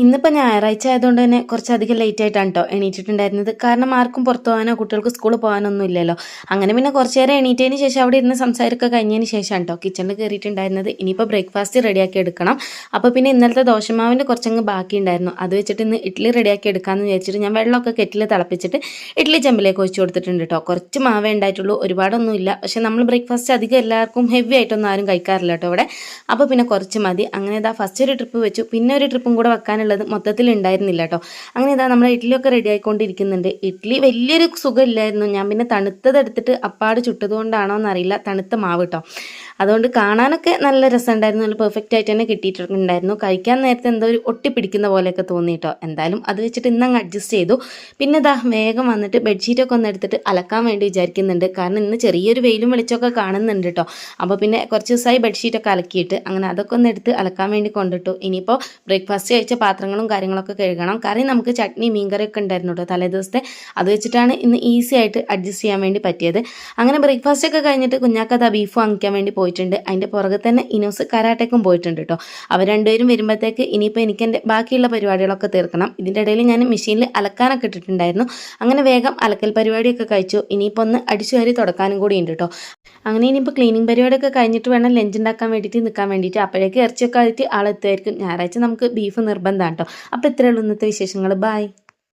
ഇന്നിപ്പോൾ ഞായറാഴ്ച ആയതുകൊണ്ട് തന്നെ കുറച്ചധികം ലേറ്റ് ആയിട്ടാണ് കേട്ടോ എണീറ്റിട്ടുണ്ടായിരുന്നത്. കാരണം ആർക്കും പുറത്തു പോകാനോ കുട്ടികൾക്ക് സ്കൂളിൽ പോകാനൊന്നും ഇല്ലല്ലോ. അങ്ങനെ പിന്നെ കുറച്ച് നേരം എണീറ്റതിന് ശേഷം അവിടെ ഇരുന്ന് സംസാരമൊക്കെ കഴിഞ്ഞതിന് ശേഷമാണ് കേട്ടോ കിച്ചണിൽ കയറിയിട്ടുണ്ടായിരുന്നത് ഇനിയിപ്പോൾ ബ്രേക്ക്ഫാസ്റ്റ് റെഡിയാക്കി എടുക്കണം. അപ്പോൾ പിന്നെ ഇന്നലത്തെ ദോശമാവിന്റെ കുറച്ചങ്ങ് ബാക്കി ഉണ്ടായിരുന്നു. അത് വെച്ചിട്ട് ഇന്ന് ഇഡ്ഡലി റെഡിയാക്കി എടുക്കാമെന്ന് വിചാരിച്ചിട്ട് ഞാൻ വെള്ളമൊക്കെ കെറ്റിൽ തിളപ്പിച്ചിട്ട് ഇഡ്ഡലി ചെമ്പിലേക്ക് ഒഴിച്ചു കൊടുത്തിട്ടുണ്ട് കേട്ടോ കുറച്ച് മാവേ ഉണ്ടായിട്ടുള്ളൂ. ഒരുപാടൊന്നും ഇല്ല പക്ഷേ നമ്മൾ ബ്രേക്ക്ഫാസ്റ്റ് അധികം എല്ലാവർക്കും ഹെവി ആയിട്ടൊന്നും ആരും കഴിക്കാറില്ല കേട്ടോ ഇവിടെ. അപ്പോൾ പിന്നെ കുറച്ച് മതി. അങ്ങനെ ഇതാ ഫസ്റ്റ് ഒരു ട്രിപ്പ് വെച്ചു. പിന്നെ ഒരു ട്രിപ്പും കൂടെ വെക്കാനുള്ളത് മൊത്തത്തിൽ ഉണ്ടായിരുന്നില്ല കേട്ടോ അങ്ങനെ ഇതാ നമ്മുടെ ഇഡ്ഡലിയൊക്കെ റെഡി ആയിക്കൊണ്ടിരിക്കുന്നുണ്ട്. ഇഡ്ഡലി വലിയൊരു സുഖമില്ലായിരുന്നു. ഞാൻ പിന്നെ തണുത്തത് എടുത്തിട്ട് അപ്പാട് ചുട്ടതുകൊണ്ടാണോ എന്നറിയില്ല തണുത്ത മാവ് കേട്ടോ അതുകൊണ്ട് കാണാനൊക്കെ നല്ല രസമുണ്ടായിരുന്നു. നല്ല പെർഫെക്റ്റ് ആയിട്ട് തന്നെ കിട്ടിയിട്ടുണ്ടായിരുന്നു. കഴിക്കാൻ നേരത്തെ എന്തോ ഒരു ഒട്ടിപ്പിടിക്കുന്ന പോലെയൊക്കെ തോന്നി കേട്ടോ എന്തായാലും അത് വെച്ചിട്ട് ഇന്നങ്ങ് അഡ്ജസ്റ്റ് ചെയ്തു. പിന്നെ ഇതാ വേഗം വന്നിട്ട് ബെഡ്ഷീറ്റൊക്കെ ഒന്ന് എടുത്തിട്ട് അലക്കാൻ വേണ്ടി വിചാരിക്കുന്നുണ്ട്. കാരണം ഇന്ന് ചെറിയൊരു വെയിലും വെളിച്ചമൊക്കെ കാണുന്നുണ്ട് കേട്ടോ അപ്പോൾ പിന്നെ കുറച്ച് ദിവസമായി ബെഡ്ഷീറ്റൊക്കെ അലക്കിയിട്ട് അങ്ങനെ അതൊക്കെ ഒന്ന് എടുത്ത് അലക്കാൻ വേണ്ടി കൊണ്ടിട്ടു. ഇനിയിപ്പോൾ ബ്രേക്ക്ഫാസ്റ്റ് കഴിച്ച പാത്രങ്ങളും കാര്യങ്ങളൊക്കെ കഴുകണം. കറി നമുക്ക് ചട്നി മീൻകറിയൊക്കെ ഉണ്ടായിരുന്നു കേട്ടോ തലേ ദിവസത്തെ. അത് വെച്ചിട്ടാണ് ഇന്ന് ഈസി ആയിട്ട് അഡ്ജസ്റ്റ് ചെയ്യാൻ വേണ്ടി പറ്റിയത്. അങ്ങനെ ബ്രേക്ക്ഫാസ്റ്റ് ഒക്കെ കഴിഞ്ഞിട്ട് കുഞ്ഞാക്കഥ ബീഫ് വാങ്ങിക്കാൻ വേണ്ടി പോയിട്ടുണ്ട്. അതിന്റെ പുറകെ തന്നെ ഇനോസ് കരാട്ടേക്കും പോയിട്ടുണ്ട് കേട്ടോ അവർ രണ്ടുപേരും വരുമ്പോഴത്തേക്ക് ഇനിയിപ്പോൾ എനിക്ക് എന്റെ ബാക്കിയുള്ള പരിപാടികളൊക്കെ തീർക്കണം. ഇതിന്റെ ഇടയിൽ ഞാൻ മെഷീനിൽ അലക്കാനൊക്കെ ഇട്ടിട്ടുണ്ടായിരുന്നു. അങ്ങനെ വേഗം അലക്കൽ പരിപാടിയൊക്കെ കഴിച്ചു. ഇനിയിപ്പോൾ ഒന്ന് അടിച്ചു കയറി തുടക്കാനും കൂടി ഉണ്ട് കേട്ടോ അങ്ങനെ ഇനിയിപ്പോൾ ക്ലീനിങ് പരിപാടിയൊക്കെ കഴിഞ്ഞിട്ട് വേണം ലഞ്ച് ഉണ്ടാക്കാൻ വേണ്ടിയിട്ട് നിൽക്കാൻ വേണ്ടിയിട്ട്. അപ്പോഴേക്ക് ഇറച്ചിയൊക്കെ ആയിട്ട് ആളെത്തുമായിരിക്കും ഞായറാഴ്ച നമുക്ക് ബീഫ് നിർബന്ധമാണ് കേട്ടോ അപ്പോൾ ഇത്രയുള്ള ഇന്നത്തെ വിശേഷങ്ങൾ ബൈ